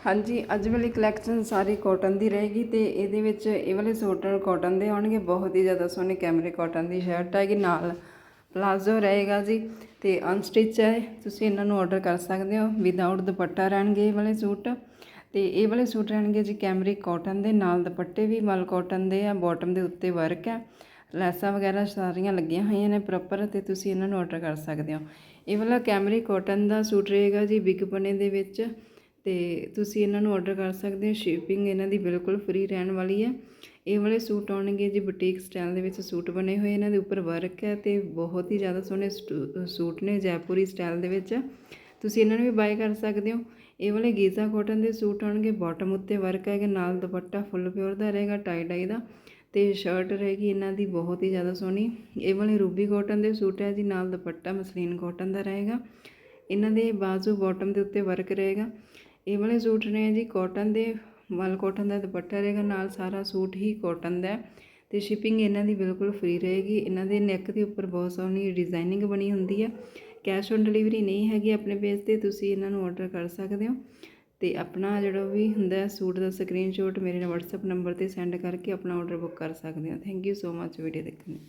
ਹਾਂਜੀ, ਅੱਜ ਵਾਲੀ ਕਲੈਕਸ਼ਨ ਸਾਰੀ ਕਾਟਨ ਦੀ ਰਹੇਗੀ ਤੇ ਇਹਦੇ ਵਿੱਚ ਇਹ ਵਾਲੇ ਸੂਟ ਕਾਟਨ ਦੇ ਆਉਣਗੇ, ਬਹੁਤ ਹੀ ਜ਼ਿਆਦਾ ਸੋਹਣੇ ਕੈਮਰੇ ਕਾਟਨ ਦੀ ਸ਼ਰਟ ਹੈਗੀ, ਨਾਲ ਪਲਾਜ਼ੋ ਰਹੇਗਾ ਜੀ ਤੇ ਅਨਸਟਿਚ ਹੈ, ਤੁਸੀਂ ਇਹਨਾਂ ਨੂੰ ਆਰਡਰ ਕਰ ਸਕਦੇ ਹੋ ਵਿਦਆਊਟ ਦੁਪੱਟਾ ਰਹਿਣਗੇ ਇਹ ਵਾਲੇ ਸੂਟ ਤੇ ਇਹ ਵਾਲੇ ਸੂਟ ਰਹਿਣਗੇ ਜੀ ਕੈਮਰਿਕ ਕਾਟਨ ਦੇ, ਨਾਲ ਦੁਪੱਟੇ ਵੀ ਮਲ ਕਾਟਨ ਦੇ ਆ ਬਾਟਮ ਦੇ ਉੱਤੇ ਵਰਕ ਹੈ, ਲੈਸਾਂ ਵਗੈਰਾ ਸਾਰੀਆਂ ਲੱਗੀਆਂ ਹੋਈਆਂ ਨੇ ਪ੍ਰੋਪਰ ਤੇ ਤੁਸੀਂ ਇਹਨਾਂ ਨੂੰ ਆਰਡਰ ਕਰ ਸਕਦੇ ਹੋ। ਇਹ ਵਾਲਾ ਕੈਮਰਿਕ ਕਾਟਨ ਦਾ ਸੂਟ ਰਹੇਗਾ ਜੀ ਬਿਗ ਬਣੇ ਦੇ ਵਿੱਚ ਤੇ ਤੁਸੀਂ ਇਹਨਾਂ ਨੂੰ ਆਰਡਰ ਕਰ ਸਕਦੇ ਹੋ। ਸ਼ਿਪਿੰਗ ਇਹਨਾਂ ਦੀ ਬਿਲਕੁਲ ਫ੍ਰੀ ਰਹਿਣ ਵਾਲੀ ਹੈ। ਇਹ ਵਾਲੇ ਸੂਟ ਆਉਣਗੇ ਜੀ ਬੁਟੀਕ ਸਟਾਈਲ ਦੇ ਵਿੱਚ ਸੂਟ ਬਣੇ ਹੋਏ। ਇਹਨਾਂ ਦੇ ਉੱਪਰ ਵਰਕ ਹੈ ਤੇ ਬਹੁਤ ਹੀ ਜ਼ਿਆਦਾ ਸੋਹਣੇ ਸਟੂ- ਸੂਟ ਨੇ ਜੈਪੁਰੀ ਸਟਾਈਲ ਦੇ ਵਿੱਚ। ਤੁਸੀਂ ਇਹਨਾਂ ਨੂੰ ਵੀ ਬਾਏ ਕਰ ਸਕਦੇ ਹੋ। ਇਹ ਵਾਲੇ ਗੀਜ਼ਾ ਕਾਟਨ ਦੇ ਸੂਟ ਆਉਣਗੇ। ਬਾਟਮ ਉੱਤੇ ਵਰਕ ਹੈਗਾ। ਨਾਲ ਦੁਪੱਟਾ ਫੁੱਲ ਪਿਓਰ ਦਾ ਰਹੇਗਾ ਟਾਈ ਡਾਈ ਦਾ। ਤੇ ਸ਼ਰਟ ਰਹੇਗੀ ਇਹਨਾਂ ਦੀ ਬਹੁਤ ਹੀ ਜ਼ਿਆਦਾ ਸੋਹਣੀ। ਇਹ ਵਾਲੇ ਰੂਬੀ ਕਾਟਨ ਦੇ ਸੂਟ ਹੈ ਜੀ। ਨਾਲ ਦੁਪੱਟਾ ਮਸਲੀਨ ਕਾਟਨ ਦਾ ਰਹੇਗਾ। ਇਹਨਾਂ ਦੇ ਬਾਜ਼ੂ ਬਾਟਮ ਦੇ ਉੱਤੇ ਵਰਕ ਰਹੇਗਾ। ਇਹ ਵਾਲੇ ਸੂਟ ਨੇ ਜੀ ਕਾਟਨ ਦੇ, ਮਲ ਕਾਟਨ ਦਾ ਦੁਪੱਟਾ ਰਹੇਗਾ, ਨਾਲ ਸਾਰਾ ਸੂਟ ਹੀ ਕਾਟਨ ਦਾ ਹੈ। ਤੇ ਸ਼ਿਪਿੰਗ ਇਹਨਾਂ ਦੀ ਬਿਲਕੁਲ ਫ੍ਰੀ ਰਹੇਗੀ। ਇਹਨਾਂ ਦੇ ਨੈਕ ਦੇ ਉੱਪਰ ਬਹੁਤ ਸੋਹਣੀ ਡਿਜ਼ਾਈਨਿੰਗ ਬਣੀ ਹੁੰਦੀ ਹੈ। ਕੈਸ਼ ਔਨ ਡਿਲੀਵਰੀ ਨਹੀਂ ਹੈਗੀ ਆਪਣੇ ਪੇਜ ਤੇ, ਤੁਸੀਂ ਇਹਨਾਂ ਨੂੰ ਆਰਡਰ ਕਰ ਸਕਦੇ ਹੋ। ਤੇ ਆਪਣਾ ਜਿਹੜਾ ਵੀ ਹੁੰਦਾ ਸੂਟ ਦਾ ਸਕਰੀਨਸ਼ਾਟ ਮੇਰੇ ਨਾਲ WhatsApp ਨੰਬਰ ਤੇ ਸੈਂਡ ਕਰਕੇ ਆਪਣਾ ਆਰਡਰ ਬੁੱਕ ਕਰ ਸਕਦੇ ਹੋ। Thank you so much video ਦੇਖਣ ਲਈ।